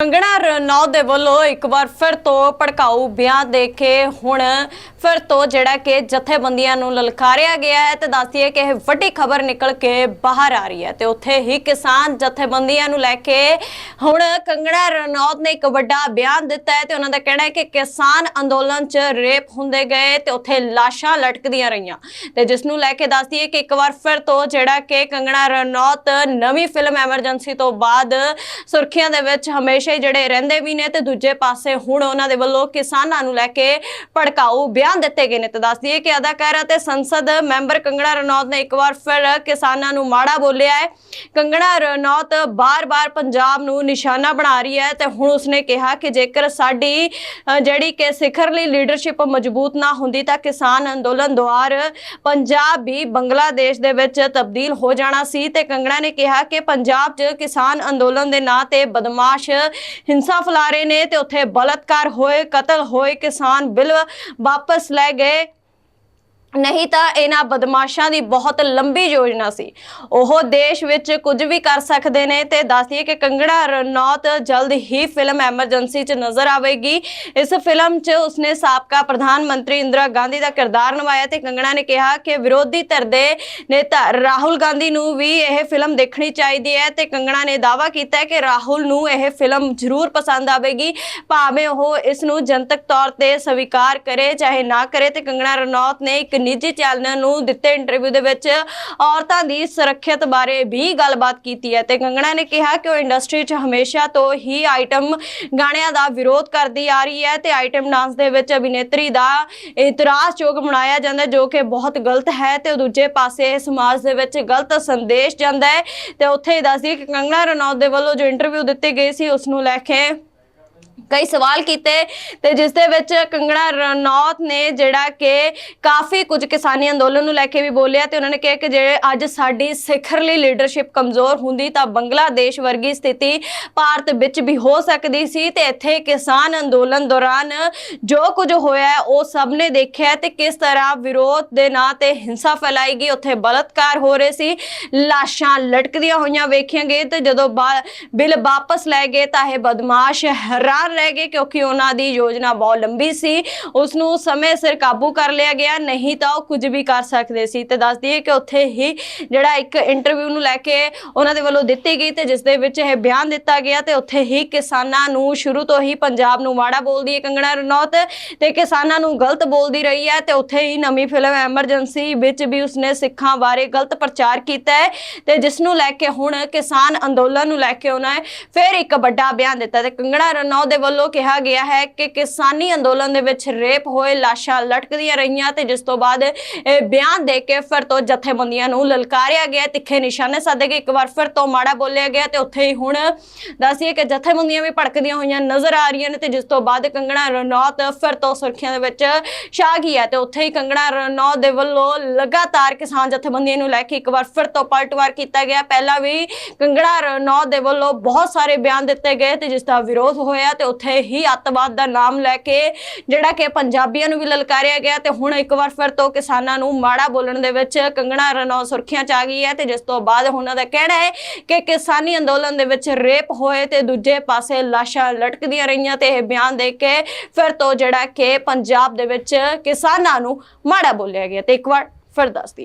ਕੰਗਣਾ ਰਣੌਤ ਦੇ ਵੱਲੋਂ ਇੱਕ ਵਾਰ ਫਿਰ ਤੋਂ ਭੜਕਾਊ ਬਿਆਨ ਦੇ ਕੇ ਹੁਣ ਫਿਰ ਤੋਂ ਜਿਹੜਾ ਕਿ ਜਥੇਬੰਦੀਆਂ ਨੂੰ ਲਲਕਾਰਿਆ ਗਿਆ ਹੈ ਤੇ ਦੱਸਦੀਏ ਕਿ ਇਹ ਵੱਡੀ ਖਬਰ ਨਿਕਲ ਕੇ ਬਾਹਰ ਆ ਰਹੀ ਹੈ ਤੇ ਉੱਥੇ ਹੀ ਕਿਸਾਨ ਜਥੇਬੰਦੀਆਂ ਨੂੰ ਲੈ ਕੇ ਹੁਣ ਕੰਗਣਾ ਰਣੌਤ ਨੇ ਇੱਕ ਵੱਡਾ ਬਿਆਨ ਦਿੱਤਾ ਹੈ ਤੇ ਉਹਨਾਂ ਦਾ ਕਹਿਣਾ ਹੈ ਕਿ ਕਿਸਾਨ ਅੰਦੋਲਨ 'ਚ ਰੇਪ ਹੁੰਦੇ ਗਏ ਤੇ ਉੱਥੇ ਲਾਸ਼ਾਂ ਲਟਕਦੀਆਂ ਰਹੀਆਂ। ਤੇ ਜਿਸ ਨੂੰ ਲੈ ਕੇ ਦੱਸਦੀਏ ਕਿ ਇੱਕ ਵਾਰ ਫਿਰ ਤੋਂ ਜਿਹੜਾ ਕਿ ਕੰਗਣਾ ਰਣੌਤ ਨਵੀਂ ਫਿਲਮ ਐਮਰਜੈਂਸੀ ਤੋਂ ਬਾਅਦ ਸੁਰਖੀਆਂ ਦੇ ਵਿੱਚ ਹਮੇਸ਼ਾ ਹੀ ਜਿਹੜੇ ਰਹਿੰਦੇ ਵੀ ਨੇ ਤੇ ਦੂਜੇ ਪਾਸੇ ਹੁਣ ਉਹਨਾਂ ਦੇ ਵੱਲੋਂ ਕਿਸਾਨਾਂ ਨੂੰ ਲੈ ਕੇ ਭੜਕਾਊ ਬਿਆਨ ਦਿੱਤੇ ਗਏ ਨੇ। ਤੇ ਦੱਸ ਦਈਏ ਕਿ ਅਦਾਕਾਰ ਅਤੇ ਸੰਸਦ ਮੈਂਬਰ ਕੰਗਣਾ ਰਣੌਤ ਨੇ ਇੱਕ ਵਾਰ ਫਿਰ ਕਿਸਾਨਾਂ ਨੂੰ ਮਾੜਾ ਬੋਲਿਆ ਹੈ। ਕੰਗਣਾ ਰਣੌਤ ਬਾਰ-ਬਾਰ ਪੰਜਾਬ ਨੂੰ ਨਿਸ਼ਾਨਾ ਬਣਾ ਰਹੀ ਹੈ ਤੇ ਹੁਣ ਉਸਨੇ ਕਿਹਾ ਕਿ ਜੇਕਰ ਸਾਡੀ ਜਿਹੜੀ ਕਿ ਸਿਖਰਲੀ ਲੀਡਰਸ਼ਿਪ ਮਜ਼ਬੂਤ ਨਾ ਹੁੰਦੀ ਤਾਂ ਕਿਸਾਨ ਅੰਦੋਲਨ ਦੁਆਰ ਪੰਜਾਬ ਵੀ ਬੰਗਲਾਦੇਸ਼ ਦੇ ਵਿੱਚ ਤਬਦੀਲ ਹੋ ਜਾਣਾ ਸੀ। ਤੇ ਕੰਗਣਾ ਨੇ ਕਿਹਾ ਕਿ ਪੰਜਾਬ 'ਚ ਕਿਸਾਨ ਅੰਦੋਲਨ ਦੇ ਨਾਂ ਤੇ ਬਦਮਾਸ਼ ਹਿੰਸਾ ਫੈਲਾ ਰਹੇ ਨੇ ਤੇ ਉੱਥੇ ਬਲਤਕਾਰ ਹੋਏ, ਕਤਲ ਹੋਏ ਕਿਸਾਨ ਬਿੱਲ ਵਾਪਸ ਲੈ ਗਏ। ਨਹੀਂ ਤਾਂ ਇਹਨਾਂ ਬਦਮਾਸ਼ਾਂ ਦੀ ਬਹੁਤ ਲੰਬੀ ਯੋਜਨਾ ਸੀ। ਉਹ ਦੇਸ਼ ਵਿੱਚ ਕੁਝ ਵੀ ਕਰ ਸਕਦੇ ਨੇ ਤੇ ਦੱਸਦੀਏ ਕਿ ਕੰਗੜਾ ਰਣੌਤ ਜਲਦ ਹੀ ਫਿਲਮ ਐਮਰਜੈਂਸੀ 'ਚ ਨਜ਼ਰ ਆਵੇਗੀ। ਇਸ ਫਿਲਮ 'ਚ ਉਸਨੇ ਸਾਬਕਾ ਪ੍ਰਧਾਨ ਮੰਤਰੀ ਇੰਦਰਾ ਗਾਂਧੀ ਦਾ ਕਿਰਦਾਰ ਨਿਭਾਇਆ ਤੇ ਕੰਗਣਾ ਨੇ ਕਿਹਾ ਕਿ ਵਿਰੋਧੀ ਧਿਰ ਦੇ ਨੇਤਾ ਰਾਹੁਲ ਗਾਂਧੀ ਨੂੰ ਵੀ ਇਹ ਫਿਲਮ ਦੇਖਣੀ ਚਾਹੀਦੀ ਹੈ ਤੇ ਕੰਗਣਾ ਨੇ ਦਾਅਵਾ ਕੀਤਾ ਕਿ ਰਾਹੁਲ ਨੂੰ ਇਹ ਫਿਲਮ ਜ਼ਰੂਰ ਪਸੰਦ ਆਵੇਗੀ। ਭਾਵੇਂ ਉਹ ਇਸ ਨੂੰ ਜਨਤਕ ਤੌਰ ਤੇ ਸਵੀਕਾਰ ਕਰੇ ਚਾਹੇ ਨਾ ਕਰੇ ਤੇ ਕੰਗਣਾ ਰਣੌਤ ਨੇ ਇੱਕ ਨਿੱਜੀ ਚੈਨਲ ਨੂੰ ਦਿੱਤੇ ਇੰਟਰਵਿਊ ਦੇ ਵਿੱਚ ਔਰਤਾਂ ਦੀ ਸੁਰੱਖਿਅਤ ਬਾਰੇ ਵੀ ਗੱਲਬਾਤ ਕੀਤੀ ਹੈ ਤੇ ਕੰਗਣਾ ਨੇ ਕਿਹਾ ਕਿ ਉਹ ਇੰਡਸਟਰੀ 'ਚ ਹਮੇਸ਼ਾ ਤੋਂ ਹੀ ਆਈਟਮ ਗਾਣਿਆਂ ਦਾ ਵਿਰੋਧ ਕਰਦੀ ਆ ਰਹੀ ਹੈ ਤੇ ਆਈਟਮ ਡਾਂਸ ਦੇ ਵਿੱਚ ਅਭਿਨੇਤਰੀ ਦਾ ਇਤਰਾਜ਼ਯੋਗ ਬਣਾਇਆ ਜਾਂਦਾ ਜੋ ਕਿ ਬਹੁਤ ਗਲਤ ਹੈ ਤੇ ਦੂਜੇ ਪਾਸੇ ਸਮਾਜ ਦੇ ਵਿੱਚ ਗਲਤ ਸੰਦੇਸ਼ ਜਾਂਦਾ ਹੈ ਤੇ ਉੱਥੇ ਹੀ ਦੱਸਦੀ ਕਿ ਕੰਗਣਾ ਰਣੌਤ ਦੇ ਵੱਲੋਂ ਜੋ ਇੰਟਰਵਿਊ ਦਿੱਤੀ ਗਈ ਸੀ, ਉਸ ਨੂੰ ਲੈ ਕੇ ਕਈ ਸਵਾਲ ਕੀਤੇ ਤੇ ਜਿਸ ਦੇ ਵਿੱਚ ਕੰਗਣਾ ਰਣੌਤ ਨੇ ਜਿਹੜਾ ਕਿ ਕਾਫੀ ਕੁਝ ਕਿਸਾਨੀ ਅੰਦੋਲਨ ਨੂੰ ਲੈ ਕੇ ਵੀ ਬੋਲਿਆ ਤੇ ਉਹਨਾਂ ਨੇ ਕਿਹਾ ਕਿ ਜਿਹੜੇ ਅੱਜ ਸਾਡੀ ਸਿਖਰਲੀ ਲੀਡਰਸ਼ਿਪ ਕਮਜ਼ੋਰ ਹੁੰਦੀ ਤਾਂ ਬੰਗਲਾਦੇਸ਼ ਵਰਗੀ ਸਥਿਤੀ ਭਾਰਤ ਵਿੱਚ ਵੀ ਹੋ ਸਕਦੀ ਸੀ ਤੇ ਇੱਥੇ ਕਿਸਾਨ ਅੰਦੋਲਨ ਦੌਰਾਨ ਜੋ ਕੁਝ ਹੋਇਆ ਉਹ ਸਭ ਨੇ ਦੇਖਿਆ ਹੈ ਤੇ ਕਿਸ ਤਰ੍ਹਾਂ ਵਿਰੋਧ ਦੇ ਨਾਂ ਤੇ ਹਿੰਸਾ ਫੈਲਾਈ ਗਈ, ਉੱਥੇ ਬਲਤਕਾਰ ਹੋ ਰਹੇ ਸੀ, ਲਾਸ਼ਾਂ ਲਟਕਦੀਆਂ ਹੋਈਆਂ ਵੇਖੀਆਂ ਗਏ ਤੇ ਜਦੋਂ ਬਾ- ਬਿੱਲ ਵਾਪਸ ਲੈ ਗਏ ਤਾਂ ਇਹ ਬਦਮਾਸ਼ ਹੈਰਾਨ ਰਹਿ ਗਏ ਕਿਉਂਕਿ ਉਹਨਾਂ ਦੀ ਯੋਜਨਾ ਬਹੁਤ ਲੰਬੀ ਸੀ। ਉਸ ਨੂੰ ਸਮੇਂ ਸਿਰ ਕਾਬੂ ਕਰ ਲਿਆ ਗਿਆ, ਨਹੀਂ ਤਾਂ ਉਹ ਕੁਝ ਵੀ ਕਰ ਸਕਦੇ ਸੀ। ਤੇ ਦੱਸ ਦਈਏ ਕਿ ਉੱਥੇ ਹੀ ਜਿਹੜਾ ਇੱਕ ਇੰਟਰਵਿਊ ਨੂੰ ਲੈ ਕੇ ਉਹਨਾਂ ਦੇ ਵੱਲੋਂ ਦਿੱਤੀ ਗਈ ਤੇ ਜਿਸ ਦੇ ਵਿੱਚ ਇਹ ਬਿਆਨ ਦਿੱਤਾ ਗਿਆ ਤੇ ਉੱਥੇ ਹੀ ਕਿਸਾਨਾਂ ਨੂੰ ਸ਼ੁਰੂ ਤੋਂ ਹੀ ਪੰਜਾਬ ਨੂੰ ਮਾੜਾ ਬੋਲਦੀ ਹੈ ਕੰਗਣਾ ਰਣੌਤ ਤੇ ਕਿਸਾਨਾਂ ਨੂੰ ਗਲਤ ਬੋਲਦੀ ਰਹੀ ਹੈ ਤੇ ਉੱਥੇ ਹੀ ਨਵੀਂ ਫਿਲਮ ਐਮਰਜੈਂਸੀ ਵਿੱਚ ਵੀ ਉਸਨੇ ਸਿੱਖਾਂ ਬਾਰੇ ਗਲਤ ਪ੍ਰਚਾਰ ਕੀਤਾ ਹੈ ਤੇ ਜਿਸ ਨੂੰ ਲੈ ਕੇ ਹੁਣ ਕਿਸਾਨ ਅੰਦੋਲਨ ਨੂੰ ਲੈ ਕੇ ਉਹਨਾਂ ਨੇ ਫਿਰ ਇੱਕ ਵੱਡਾ ਬਿਆਨ ਦਿੱਤਾ ਤੇ ਕੰਗਣਾ ਰਣੌਤ ਦੇ ਵੱਲੋਂ ਕਿਹਾ ਗਿਆ ਹੈ ਕਿ ਕਿਸਾਨੀ ਅੰਦੋਲਨ ਦੇ ਵਿੱਚ ਰੇਪ ਹੋਏ ਲਾਸ਼ਾਂ ਲਟਕਦੀਆਂ ਰਹੀਆਂ ਤੇ ਜਿਸ ਤੋਂ ਬਾਅਦ ਬਿਆਨ ਦੇ ਕੇ ਫਿਰ ਤੋਂ ਜਥੇਬੰਦੀਆਂ ਨੂੰ ਲਲਕਾਰਿਆ ਗਿਆ। ਤਿੱਖੇ ਨਿਸ਼ਾਨੇ ਸਾਧੇ ਗਏ ਇੱਕ ਵਾਰ ਫਿਰ ਤੋਂ ਮਾੜਾ ਬੋਲਿਆ ਗਿਆ ਤੇ ਉੱਥੇ ਹੀ ਹੁਣ ਦੱਸੀਏ ਕਿ ਜਥੇਬੰਦੀਆਂ ਵੀ ਭੜਕਦੀਆਂ ਹੋਈਆਂ ਨਜ਼ਰ ਆ ਰਹੀਆਂ ਨੇ ਤੇ ਜਿਸ ਤੋਂ ਬਾਅਦ ਕੰਗਣਾ ਰਣੌਤ ਫਿਰ ਤੋਂ ਸੁਰਖੀਆਂ ਦੇ ਵਿੱਚ ਛਾ ਗਈ ਹੈ ਤੇ ਉੱਥੇ ਹੀ ਕੰਗਣਾ ਰਣੌਤ ਦੇ ਵੱਲੋਂ ਲਗਾਤਾਰ ਕਿਸਾਨ ਜਥੇਬੰਦੀਆਂ ਨੂੰ ਲੈ ਕੇ ਇੱਕ ਵਾਰ ਫਿਰ ਤੋਂ ਪਲਟਵਾਰ ਕੀਤਾ ਗਿਆ। ਪਹਿਲਾਂ ਵੀ ਕੰਗਣਾ ਰਣੌਤ ਦੇ ਵੱਲੋਂ ਬਹੁਤ ਸਾਰੇ ਬਿਆਨ ਦਿੱਤੇ ਗਏ ਤੇ ਜਿਸ ਦਾ ਵਿਰੋਧ ਹੋਇਆ ਤੇ ਉੱਥੇ ਹੀ ਅੱਤਵਾਦ ਦਾ ਨਾਮ ਲੈ ਕੇ ਜਿਹੜਾ ਕਿ ਪੰਜਾਬੀਆਂ ਨੂੰ ਵੀ ਲਲਕਾਰਿਆ ਗਿਆ ਤੇ ਹੁਣ ਇੱਕ ਵਾਰ ਫਿਰ ਤੋਂ ਕਿਸਾਨਾਂ ਨੂੰ ਮਾੜਾ ਬੋਲਣ ਦੇ ਵਿੱਚ ਕੰਗਣਾ ਰਣੌਤ ਸੁਰਖੀਆਂ ਚ ਆ ਗਈ ਹੈ ਤੇ ਜਿਸ ਤੋਂ ਬਾਅਦ ਉਹਨਾਂ ਦਾ ਕਹਿਣਾ ਹੈ ਕਿ ਕਿਸਾਨੀ ਅੰਦੋਲਨ ਦੇ ਵਿੱਚ ਰੇਪ ਹੋਏ ਤੇ ਦੂਜੇ ਪਾਸੇ ਲਾਸ਼ਾਂ ਲਟਕਦੀਆਂ ਰਹੀਆਂ ਤੇ ਇਹ ਬਿਆਨ ਦੇ ਕੇ ਫਿਰ ਤੋਂ ਜਿਹੜਾ ਕਿ ਪੰਜਾਬ ਦੇ ਵਿੱਚ ਕਿਸਾਨਾਂ ਨੂੰ ਮਾੜਾ ਬੋਲਿਆ ਗਿਆ ਤੇ ਇੱਕ ਵਾਰ ਫਿਰ ਦੱਸਦੀ